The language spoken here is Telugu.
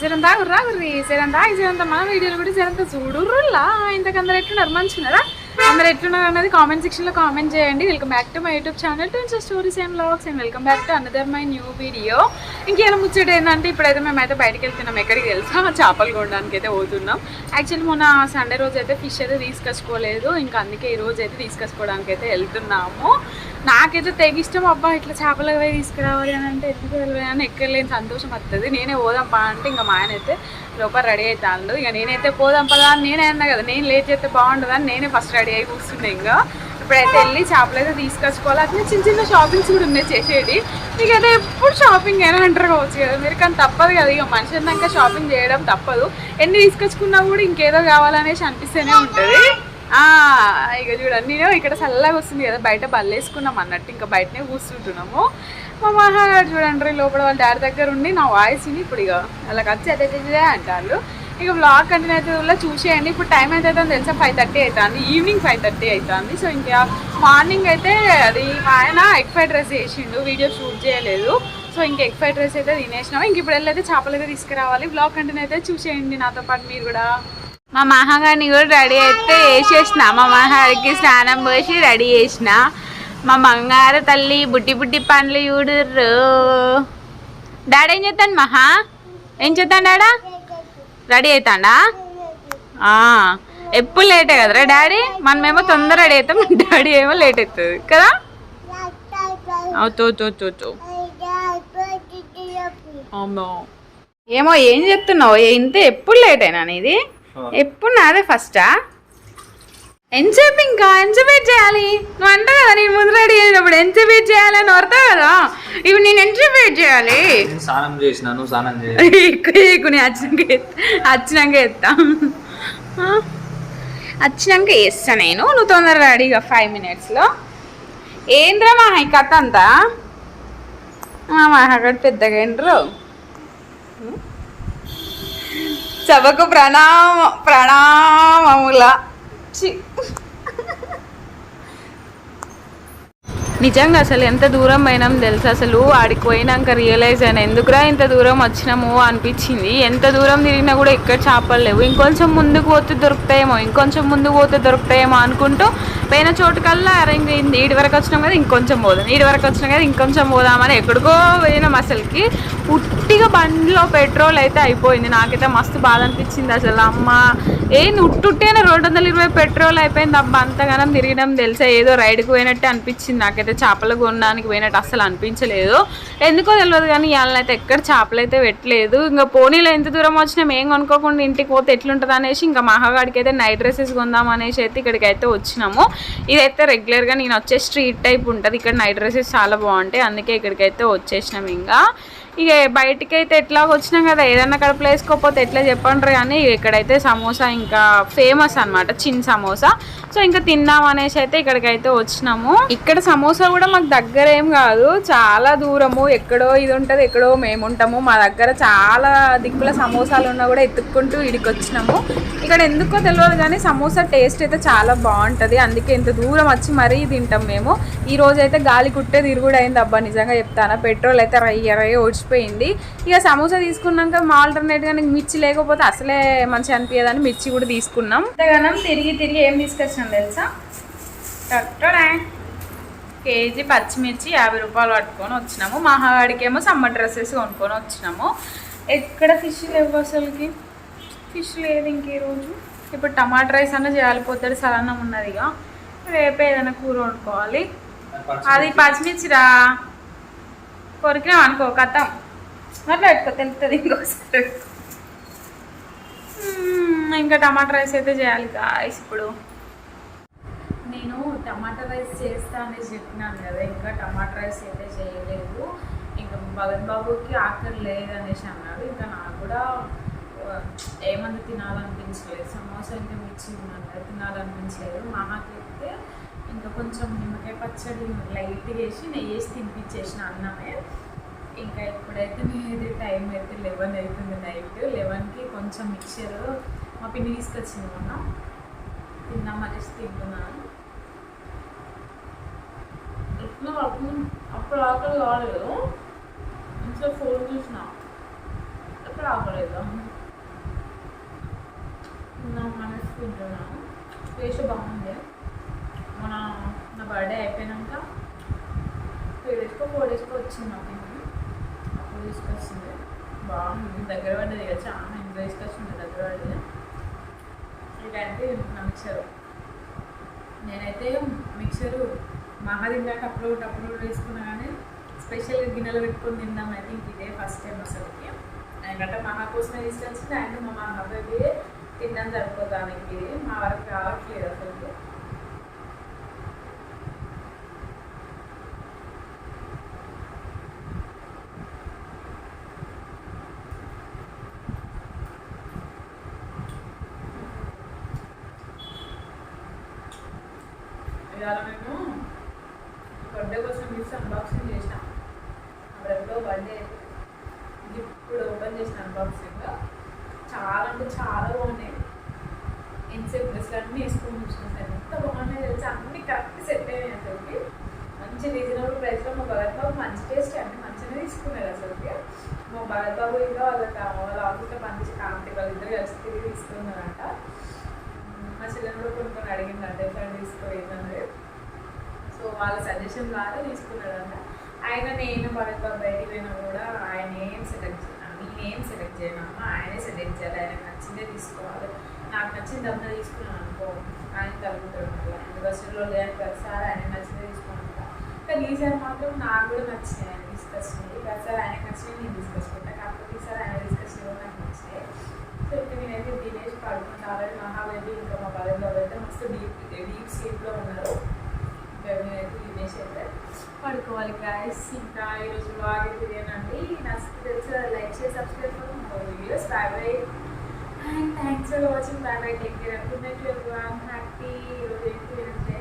జరంతా రాగుర్రి. జరంతా జరంతా మన వీడియోలు కూడా జరంతా చూడుర్రులా ఇంతకందరు ఎట్లున్నారు? మంచిగున్నారా? అందరు ఎట్లున్నారు అన్నది కామెంట్ సెక్షన్లో కామెంట్ చేయండి. Welcome back to my YouTube channel to stories and logs and welcome back to another my new video ఇంకేమైనా ముచ్చట ఏంటంటే ఇప్పుడైతే మేమైతే బయటకు వెళ్తున్నాం. ఎక్కడికి తెలుసా? చేపలు కొనడానికి అయితే పోతున్నాం. యాక్చువల్లీ మొన్న సండే రోజు అయితే ఫిష్ అయితే తీసుకొచ్చుకోలేదు. ఇంకా అందుకే ఈ రోజు అయితే తీసుకొచ్చుకోవడానికి అయితే వెళ్తున్నాము. నాకైతే తెగ ఇష్టం అబ్బా ఇట్లా చేపలు పోయి తీసుకురావాలి అని అంటే ఎందుకు వెళ్ళాలి అని సంతోషం వస్తుంది నేనే పోదాంపా అంటే ఇంకా మా ఆయన అయితే లోపల రెడీ అవుతాను ఇక నేనైతే పోదాంపదా అని నేనే అన్నా కదా నేను లేట్ చేస్తే బాగుంటుంది అని నేనే ఫస్ట్ రెడీ అయి కూర్చున్నా ఇంకా. ఇప్పుడైతే వెళ్ళి చేపలు అయితే తీసుకొచ్చుకోవాలి. అట్లా చిన్న చిన్న షాపింగ్స్ కూడా ఉన్నాయి చేసేది ఇక అయితే ఎప్పుడు షాపింగ్ అయినా అంటారు కావచ్చు కదా మీరు కానీ తప్పదు కదా ఇక మనిషి అన్నాక షాపింగ్ చేయడం తప్పదు. ఎన్ని తీసుకొచ్చుకున్నా కూడా ఇంకేదో కావాలనేసి అనిపిస్తూనే ఉంటుంది. ఇక చూడండి నేను ఇక్కడ చల్లగా వస్తుంది కదా బయట బల్లేసుకున్నాం అన్నట్టు. ఇంకా బయటనే కూర్చుంటున్నాము. మా మహాగారు చూడండి లోపల వాళ్ళ డాడీ దగ్గర ఉండి నా వాయిస్ విని ఇప్పుడు ఇక వాళ్ళకి వచ్చి అదే అదే అంటారు. ఇక బ్లాగ్ కంటిన్యూ అయితే చూసేయండి. ఇప్పుడు టైం అయితే అవుతుందో తెలుసా? ఫైవ్ థర్టీ అవుతుంది. ఈవినింగ్ ఫైవ్ థర్టీ అవుతుంది. సో ఇంకా మార్నింగ్ అయితే అది మా ఆయన ఎగ్ ఫ్రైడ్ రైస్ చేసిండు. వీడియో షూట్ చేయలేదు. సో ఇంకా ఎగ్ ఫ్రైడ్ రైస్ అయితే తినేసినాం ఇంక ఇప్పుడు వెళ్ళైతే చేపలు అయితే తీసుకురావాలి. బ్లాగ్ కంటిన్యూ అయితే చూసేయండి నాతో పాటు మీరు కూడా. మా మహాగారిని కూడా రెడీ అయితే వేసేసిన మా మహాగారికి స్నానం పోసి రెడీ చేసిన. మా బంగారు తల్లి బుట్టి బుట్టి పండ్లు చూడుర్రు. డాడీ ఏం చేస్తాను మహా? ఏం చేస్తాను డాడా? రెడీ అవుతాడా ఎప్పుడు లేటే కదరా డాడీ? మనమేమో తొందర రెడీ అవుతాం డాడీ ఏమో లేట్ అవుతుంది కదా? అవుతూ ఏమో ఏం చెప్తున్నావు ఇంత ఎప్పుడు లేట్ అయినా ఇది ఎప్పుడు నాదే ఫస్టా? ఎంతసేపు ఇంకా ఎంతసేపు చేయాలి. నువ్వు అంటావు కదా నేను ముందు రెడీ అయినప్పుడు ఎంతసేపు చేయాలి అని వడతావు కదా. ఇప్పుడు నేను ఎంతసేపు చేయాలి. నేను స్నానం చేసిన నువ్వు స్నానం ఎక్కువ నేను వచ్చినాక వచ్చినాక ఎత్తా? వచ్చినాక వేస్తా నేను. నువ్వు తొందరగా రెడీగా ఫైవ్ మినిట్స్లో ఏంద్రా మా ఈ కథ అంతా? మా మహాగడ్ పెద్దగా ఏంట్రు సభకు ప్రణామ ప్రణామముల. చి నిజంగా అసలు ఎంత దూరం పోయినాం తెలుసు? అసలు ఆడికి పోయినాక రియలైజ్ అయినా ఎందుకురా ఇంత దూరం వచ్చినాము అనిపించింది. ఎంత దూరం తిరిగినా కూడా ఎక్కడ చేపలు లేవు. ఇంకొంచెం ముందుకు పోతే దొరుకుతాయేమో ఇంకొంచెం ముందుకు పోతే దొరుకుతాయేమో అనుకుంటూ పోయిన చోటుకల్లా అరేంజ్ అయింది. ఈడి వరకు వచ్చినాం కదా ఇంకొంచెం పోదాం. ఈడి వరకు వచ్చినాం కదా ఇంకొంచెం పోదామని ఎక్కడికో పోయినాం అసలుకి. ఉట్టిగా బండిలో పెట్రోల్ అయితే అయిపోయింది. నాకైతే మస్తు బాధ అనిపించింది అసలు. అమ్మ ఏంది ఉట్టుట్టేనే రెండు వందల ఇరవై పెట్రోల్ అయిపోయింది. అబ్బా అంతగానం తిరిగినాం తెలుసా. ఏదో రైడ్కి పోయినట్టే అనిపించింది నాకైతే. చేపలు కొనడానికి పోయినట్టు అసలు అనిపించలేదు. ఎందుకో తెలియదు కానీ వాళ్ళనైతే అయితే ఎక్కడ చేపలు అయితే పెట్టలేదు. ఇంకా పోనీలో ఎంత దూరం వచ్చినాం ఏం కొనుక్కోకుండా ఇంటికి పోతే ఎట్లుంటుంది అనేసి ఇంకా మహాగాడికి అయితే నైట్ డ్రెస్సెస్ కొందాం అనేసి అయితే ఇక్కడికి అయితే వచ్చినాము. ఇదైతే రెగ్యులర్గా నేను వచ్చే స్ట్రీట్ టైప్ ఉంటుంది. ఇక్కడ నైట్ డ్రెస్సెస్ చాలా బాగుంటాయి. అందుకే ఇక్కడికి అయితే వచ్చేసినాం ఇంకా. ఇక బయటికి అయితే ఎట్లా వచ్చినాం కదా ఏదన్నా కడుపులో వేసుకోకపోతే ఎట్లా చెప్పండ్రు కానీ ఇక్కడైతే సమోసా ఇంకా ఫేమస్ అన్నమాట చిన్న సమోసా. సో ఇంకా తిందాం అనేసి అయితే ఇక్కడికైతే వచ్చినాము. ఇక్కడ సమోసా కూడా మాకు దగ్గర ఏం కాదు. చాలా దూరము. ఎక్కడో ఇది ఉంటుంది ఎక్కడో మేము ఉంటాము. మా దగ్గర చాలా దిక్కుల సమోసాలు ఉన్నా కూడా ఎత్తుక్కుంటూ ఇడికి వచ్చినాము. ఇక్కడ ఎందుకో తెలియదు కానీ సమోసా టేస్ట్ అయితే చాలా బాగుంటుంది. అందుకే ఇంత దూరం వచ్చి మరీ తింటాం మేము. ఈ రోజు అయితే గాలి కుట్టే తిరుగుడు అయింది అబ్బా నిజంగా చెప్తాను. పెట్రోల్ అయితే రయ్య రయ్య ఓడిచిపోయింది. ఇక సమోసా తీసుకున్నాక మా ఆల్టర్నేట్గా నీకు మిర్చి లేకపోతే అసలే మంచిగా అనిపించదని మిర్చి కూడా తీసుకున్నాం. అంతగానం తిరిగి తిరిగి ఏం తీసుకొచ్చినాం? తెలుసా? టట్టడా. కేజీ పచ్చిమిర్చి యాభై రూపాయలు పట్టుకొని వచ్చినాము. మహావాడికేమో సమ్మర్ డ్రెస్సెస్ కొనుక్కొని వచ్చినాము. ఎక్కడ ఫిష్ లేవు అసలుకి? ఫిష్ లేదు ఇంక ఈరోజు ఇప్పుడు టమాటా రైస్ అన్న చేయాలి పొద్దుడు సలన్నం ఉన్నదిగా రేపే ఏదైనా కూర వండుకోవాలి. అది పచ్చిమిర్చిరా కొరికినాం అనుకో కథ. అట్లా పెట్టుకో తెలుస్తుంది ఇంకోసారి. ఇంకా టమాటా రైస్ అయితే చేయాలి కాయస్ ఇప్పుడు. టమాటా రైస్ చేస్తా అని చెప్పినాను కదా ఇంకా టమాటా రైస్ అయితే చేయలేదు. ఇంకా భగత్ బాబుకి ఆకలి లేదు అనేసి అన్నాడు. ఇంకా నాకు కూడా ఏమన్నా ఏమంత తినాలనిపించలేదు. సమోసా ఇంకా మిర్చి ఉన్నాను కదా తినాలనిపించలేదు. మహాకైతే ఇంకా కొంచెం నిమ్మకాయ పచ్చడి లైట్గా వేసి నెయ్యి వేసి తినిపించేసిన అన్నమే. ఇంకా ఇప్పుడైతే నేనైతే టైం అయితే లెవెన్ అవుతుంది నైట్. లెవెన్కి కొంచెం మిక్చర్ మా పిన్ని తీసుకొచ్చింది మొన్న. తిందాం అనేసి తింటున్నాను. ఎట్లా అప్పుడు అప్పుడు ఆకలి కాలేదు. ఇంట్లో ఫోన్ చూసిన. అసలు ఆగలేదు నా మనసు తింటున్నాను టేస్ట్ బాగుంది. మన నా బర్త్డే అయిపోయినాక త్రీ డేస్కో ఫోర్ డేస్కో వచ్చింది నాకు ఇది. అప్పుడు తీసుకొచ్చింది. బాగుంది. దగ్గర పడ్డది కదా చాలా ఎంజాయ్ తీసుకొచ్చింది దగ్గర పడ్డది. ఇలాంటి నా మిక్సర్ నేనైతే మిక్సరు మహా ఇందాక అప్పుడు అప్పుడు వేసుకున్నా కానీ స్పెషల్ గిన్నెలు పెట్టుకొని తిన్నాం ఐ థింక్ ఇదే ఫస్ట్ టైం అసలుకి. ఎందుకంటే మహా కోసమే తీసుకొచ్చింది అండ్ మా మా బేబీ తిన్నాం సరిపోతానికి మా వరకు రావట్లేదు అసలు ఇవాళ మేము బర్త్డే కోసం గిఫ్ట్స్ అన్బాక్సింగ్ చేసినాం. బ్రెడ్లో బర్త్డే ఇప్పుడు ఓపెన్ చేసిన అన్బాక్సింగ్ చాలా అంటే చాలా బాగున్నాయి. ఎంతసేపు డ్రెస్లు అన్నీ వేసుకొని చూసినాను ఎంత బాగున్నాయి తెలిసి? అన్ని కరెక్ట్ సెట్ అయినాయి అసలుకి. మంచి రీజనబుల్ ప్రైస్లో మా భరత్ బాబు మంచి టేస్ట్ అన్ని మంచిగా తీసుకున్నారు అసలుకి. మా భరత్ బాబు ఇంకా వాళ్ళ వాళ్ళ ఆఫీస్లో పనిచేసే కాంతి వాళ్ళిద్దరు కలిసి తిరిగి తీసుకున్నారంట. మా చెల్లెని కూడా కొన్ని కొన్ని అడిగిందంటే ఎట్లా తీసుకోయిందని సో వాళ్ళ సజెషన్ ద్వారా తీసుకున్నాడంట ఆయన నేను భరత్ బాబు బయటికి పోయినా కూడా ఆయన ఏం సెలెక్ట్ నేను ఏం సెలెక్ట్ చేయను అమ్మ ఆయనే సెలెక్ట్ చేయాలి. ఆయనకు నచ్చిందే తీసుకోవాలి. నాకు నచ్చింది అందరూ తీసుకున్నాను అనుకో ఆయన తగ్గుతాడు మళ్ళీ. యూనివర్సిటీలో లేని ప్రతిసారి ఆయన నచ్చిందే తీసుకున్నాను కానీ ఈసారి మాత్రం నాకు కూడా నచ్చినాయి ఆయన ఉంది ప్రతిసారి ఆయనకు నచ్చింది నేను తీసుకొచ్చుకుంటా కాకపోతే ఈసారి ఆయన తీసుకొచ్చినవి కూడా నాకు నచ్చినాయి. సో ఇప్పుడు నేనైతే దినేష్ పడుకుంటా. ఆల్రెడీ మహాబలి ఇంకా మా బాబాయ్ అయితే మస్తు డీప్ డీప్ స్లీప్లో ఉన్నారు. ఇంకా నేనైతే దినేష్ అయితే పడుకోవాలి గాయస్ ఇంకా ఈరోజు బ్లాగ్ అయితే ఇదేనండి. నచ్చితే తెలిసి లైక్ చేసి సబ్స్క్రైబ్ చేసుకోండి videos bye bye and thanks for watching bye bye take care happy ఈరోజు ఏంటి అంటే